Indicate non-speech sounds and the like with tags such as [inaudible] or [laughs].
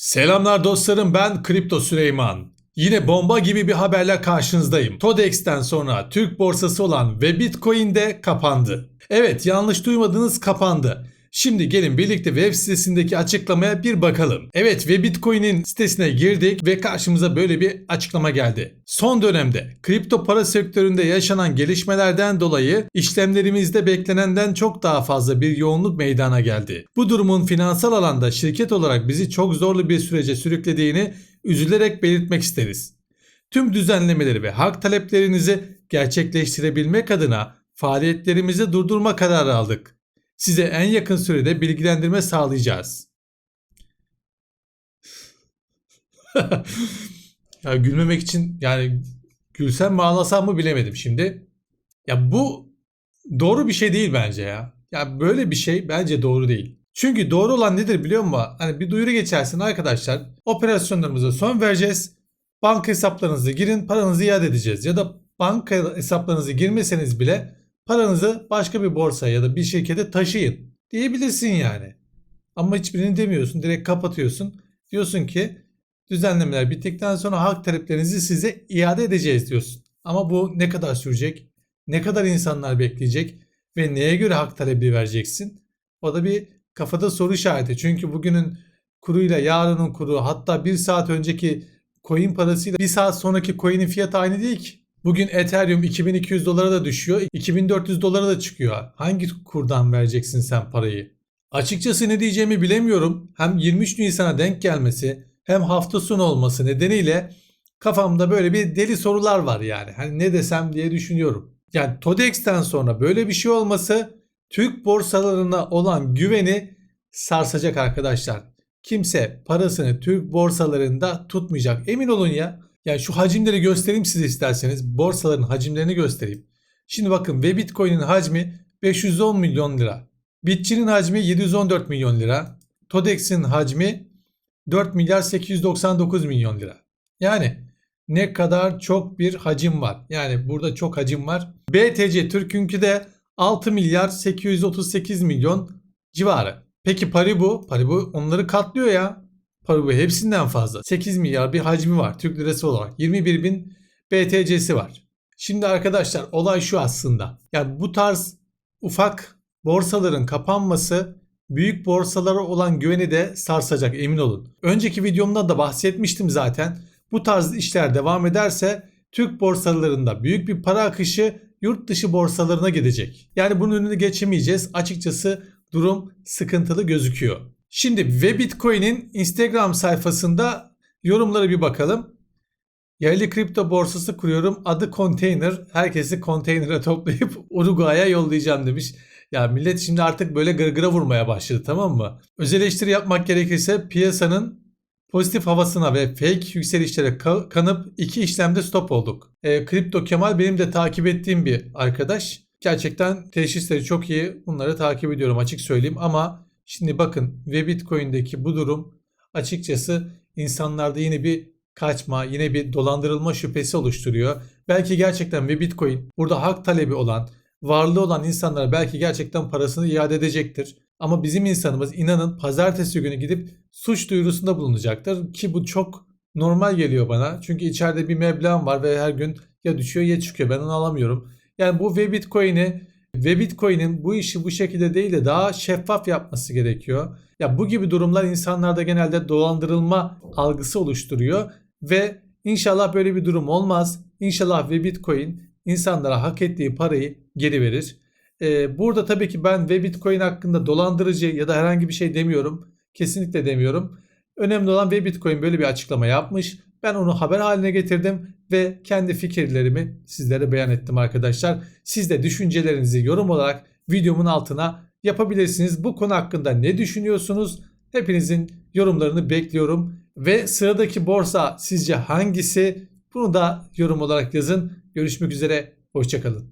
Selamlar dostlarım ben Kripto Süleyman. Yine bomba gibi bir haberle karşınızdayım. Todex'ten sonra Türk borsası olan ve Bitcoin de kapandı. Evet yanlış duymadınız kapandı. Şimdi gelin birlikte web sitesindeki açıklamaya bir bakalım. Evet ve Bitcoin'in sitesine girdik ve karşımıza böyle bir açıklama geldi. Son dönemde kripto para sektöründe yaşanan gelişmelerden dolayı işlemlerimizde beklenenden çok daha fazla bir yoğunluk meydana geldi. Bu durumun finansal alanda şirket olarak bizi çok zorlu bir sürece sürüklediğini üzülerek belirtmek isteriz. Tüm düzenlemeleri ve hak taleplerinizi gerçekleştirebilmek adına faaliyetlerimizi durdurma kararı aldık. Size en yakın sürede bilgilendirme sağlayacağız. [laughs] ya gülmemek için yani gülsem mi ağlasam mı bilemedim şimdi. Ya bu doğru bir şey değil bence ya. Ya böyle bir şey bence doğru değil. Çünkü doğru olan nedir biliyor musun? Hani bir duyuru geçersin arkadaşlar. Operasyonlarımıza son vereceğiz. Banka hesaplarınızı girin paranızı iade edeceğiz. Ya da banka hesaplarınızı girmeseniz bile paranızı başka bir borsaya ya da bir şirkete taşıyın diyebilirsin yani. Ama hiçbirini demiyorsun. Direkt kapatıyorsun. Diyorsun ki düzenlemeler bittikten sonra hak taleplerinizi size iade edeceğiz diyorsun. Ama bu ne kadar sürecek? Ne kadar insanlar bekleyecek? Ve neye göre hak talebi vereceksin? O da bir kafada soru işareti. Çünkü bugünün kuruyla yarının kuru hatta bir saat önceki coin parasıyla bir saat sonraki coin'in fiyatı aynı değil ki. Bugün Ethereum 2200 dolara da düşüyor, 2400 dolara da çıkıyor. Hangi kurdan vereceksin sen parayı? Açıkçası ne diyeceğimi bilemiyorum. Hem 23 Nisan'a denk gelmesi hem hafta sonu olması nedeniyle kafamda böyle bir deli sorular var yani. Hani ne desem diye düşünüyorum. Yani Todex'ten sonra böyle bir şey olması Türk borsalarına olan güveni sarsacak arkadaşlar. Kimse parasını Türk borsalarında tutmayacak. Emin olun ya. Yani şu hacimleri göstereyim size isterseniz. Borsaların hacimlerini göstereyim. Şimdi bakın ve Bitcoin'in hacmi 510 milyon lira. Bitçi'nin hacmi 714 milyon lira. Todex'in hacmi 4 milyar 899 milyon lira. Yani ne kadar çok bir hacim var. Yani burada çok hacim var. BTC Türk'ünkü de 6 milyar 838 milyon civarı. Peki Paribu? Paribu onları katlıyor ya. Paribu hepsinden fazla. 8 milyar bir hacmi var Türk lirası olarak. 21 bin BTC'si var. Şimdi arkadaşlar olay şu aslında. Yani bu tarz ufak borsaların kapanması büyük borsalara olan güveni de sarsacak emin olun. Önceki videomda da bahsetmiştim zaten. Bu tarz işler devam ederse Türk borsalarında büyük bir para akışı yurt dışı borsalarına gidecek. Yani bunun önünü geçemeyeceğiz. Açıkçası durum sıkıntılı gözüküyor. Şimdi ve Bitcoin'in Instagram sayfasında yorumlara bir bakalım. Yerli kripto borsası kuruyorum. Adı Container. Herkesi konteyner'a [laughs] toplayıp Uruguay'a yollayacağım demiş. Ya millet şimdi artık böyle gırgıra vurmaya başladı tamam mı? Öz eleştiri yapmak gerekirse piyasanın pozitif havasına ve fake yükselişlere ka- kanıp iki işlemde stop olduk. E, Kripto Kemal benim de takip ettiğim bir arkadaş. Gerçekten teşhisleri çok iyi. Bunları takip ediyorum açık söyleyeyim ama şimdi bakın ve Bitcoin'deki bu durum açıkçası insanlarda yine bir kaçma, yine bir dolandırılma şüphesi oluşturuyor. Belki gerçekten ve Bitcoin burada hak talebi olan, varlığı olan insanlara belki gerçekten parasını iade edecektir. Ama bizim insanımız inanın pazartesi günü gidip suç duyurusunda bulunacaktır ki bu çok normal geliyor bana. Çünkü içeride bir meblağım var ve her gün ya düşüyor ya çıkıyor. Ben onu alamıyorum. Yani bu ve Bitcoin'i ve Bitcoin'in bu işi bu şekilde değil de daha şeffaf yapması gerekiyor. Ya bu gibi durumlar insanlarda genelde dolandırılma algısı oluşturuyor ve inşallah böyle bir durum olmaz. İnşallah ve Bitcoin insanlara hak ettiği parayı geri verir. Ee, burada tabii ki ben ve Bitcoin hakkında dolandırıcı ya da herhangi bir şey demiyorum. Kesinlikle demiyorum. Önemli olan ve Bitcoin böyle bir açıklama yapmış. Ben onu haber haline getirdim ve kendi fikirlerimi sizlere beyan ettim arkadaşlar. Siz de düşüncelerinizi yorum olarak videomun altına yapabilirsiniz. Bu konu hakkında ne düşünüyorsunuz? Hepinizin yorumlarını bekliyorum. Ve sıradaki borsa sizce hangisi? Bunu da yorum olarak yazın. Görüşmek üzere. Hoşçakalın.